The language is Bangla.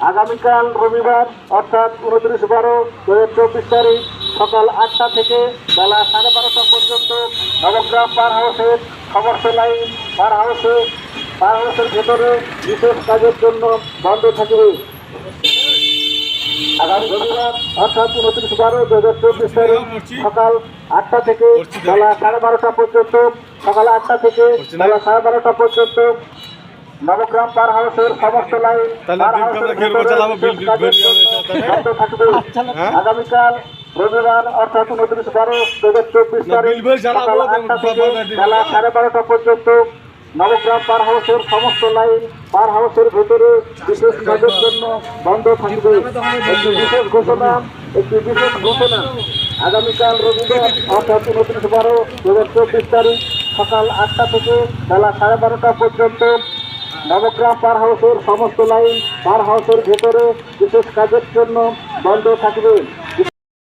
আগামীকাল রবিবার অর্থাৎ উনত্রিশ বারো দু হাজার চব্বিশ তারিখ সকাল আটটা থেকে বেলা সাড়ে বারোটা পর্যন্ত নবগ্রাম পার হাউসের সমস্ত লাইন পার হাউসে পার হাউসের ভেতরে বিশেষ কাজের জন্য বন্ধ থাকবে। আগামী রবিবার অর্থাৎ উনত্রিশ বারো দু হাজার চব্বিশ তারিখ সকাল আটটা থেকে বেলা সাড়ে বারোটা পর্যন্ত সকাল আটটা থেকে বেলা সাড়ে বারোটা পর্যন্ত নবগ্রাম পার হাউসের সমস্ত লাইন থাকবে। হ্যাঁ? আগামীকাল রবিবার অর্থাৎ উনত্রিশ বারো দু হাজার চব্বিশ তারিখ বেলা সাড়ে বারোটা পর্যন্ত নবগ্রাম পার হাউসের সমস্ত লাইন পার হাউসের ভেতরে বিশেষ কাজের জন্য বন্ধ থাকবে। একটি বিশেষ ঘোষণা একটি বিশেষ ঘোষণা। আগামীকাল রবিবার অর্থাৎ উনত্রিশ বারো দু হাজার চব্বিশ তারিখ সকাল আটটা থেকে বেলা সাড়ে বারোটা পর্যন্ত নবগ্রাম পার হাউসের সমস্ত লাইন পার হাউসের ভেতরে বিশেষ কাজের জন্য বন্ধ থাকবে।